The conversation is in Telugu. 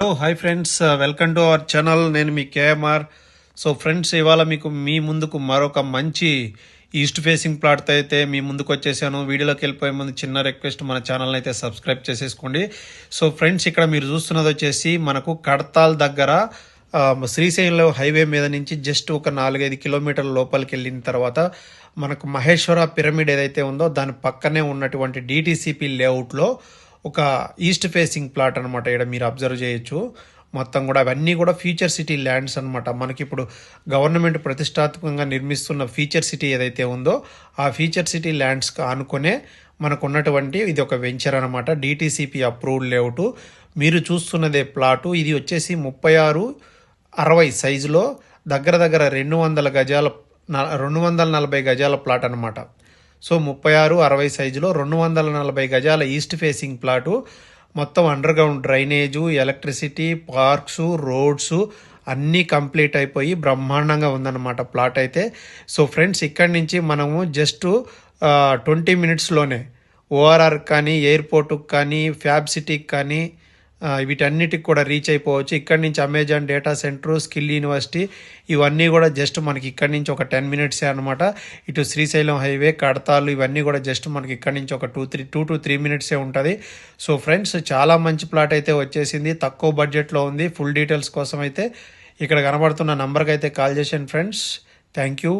Hello hi friends welcome to our channel నేను మీ కేఎంఆర్. సో ఫ్రెండ్స్ ఇవాళ మీకు మీ ముందుకు మరొక మంచి ఈస్ట్ ఫేసింగ్ ప్లాట్తో అయితే మీ ముందుకు వచ్చేసాను. వీడియోలోకి వెళ్ళిపోయే ముందు చిన్న రిక్వెస్ట్ మన ఛానల్ని అయితే సబ్స్క్రైబ్ చేసేసుకోండి. సో ఫ్రెండ్స్ ఇక్కడ మీరు చూస్తున్నది వచ్చేసి మనకు కడతాల్ దగ్గర శ్రీశైలంలో శ్రీశైలం హైవే మీద నుంచి జస్ట్ ఒక నాలుగైదు కిలోమీటర్ల లోపలికి వెళ్ళిన తర్వాత మనకు మహేశ్వర పిరమిడ్ ఏదైతే ఉందో దాని పక్కనే ఉన్నటువంటి డిటీసీపీ లేఅవుట్లో ఒక ఈస్ట్ ఫేసింగ్ ప్లాట్ అనమాట ఇక్కడ మీరు అబ్జర్వ్ చేయొచ్చు. మొత్తం కూడా అవన్నీ కూడా ఫ్యూచర్ సిటీ ల్యాండ్స్ అనమాట మనకి ఇప్పుడు గవర్నమెంట్ ప్రతిష్టాత్మకంగా నిర్మిస్తున్న ఫీచర్ సిటీ ఏదైతే ఉందో ఆ ఫీచర్ సిటీ ల్యాండ్స్కి ఆనుకునే మనకు ఉన్నటువంటి ఇది ఒక వెంచర్ అనమాట డిటీసీపీ అప్రూవ్డ్ లేఅవుట్ మీరు చూస్తున్నదే ప్లాటు ఇది వచ్చేసి ముప్పై ఆరు అరవై సైజులో దగ్గర దగ్గర రెండు వందల గజాల రెండు వందల నలభై గజాల ప్లాట్ అనమాట సో ముప్పై ఆరు అరవై సైజులో రెండు వందల నలభై గజాల ఈస్ట్ ఫేసింగ్ ప్లాటు. మొత్తం under ground drainage electricity parks roads అన్నీ కంప్లీట్ అయిపోయి బ్రహ్మాండంగా ఉందన్నమాట ప్లాట్ అయితే. సో ఫ్రెండ్స్ ఇక్కడి నుంచి మనము జస్ట్ ట్వంటీ మినిట్స్లోనే ఓఆర్ఆర్ కానీ ఎయిర్పోర్టుకి కానీ ఫ్యాబ్ సిటీకి కానీ వీటన్నిటికి కూడా రీచ్ అయిపోవచ్చు. ఇక్కడ నుంచి Amazon data center skill university ఇవన్నీ కూడా జస్ట్ మనకి ఇక్కడ నుంచి ఒక టెన్ మినిట్సే అనమాట ఇటు శ్రీశైలం హైవే కడతాలు ఇవన్నీ కూడా జస్ట్ మనకి ఇక్కడ నుంచి ఒక two three two to three మినిట్సే ఉంటుంది. సో ఫ్రెండ్స్ చాలా మంచి ప్లాట్ అయితే వచ్చేసింది. తక్కువ బడ్జెట్లో ఉంది. ఫుల్ డీటెయిల్స్ కోసం అయితే ఇక్కడ కనబడుతున్న నంబర్కి అయితే కాల్ చేసాను ఫ్రెండ్స్ థ్యాంక్ యూ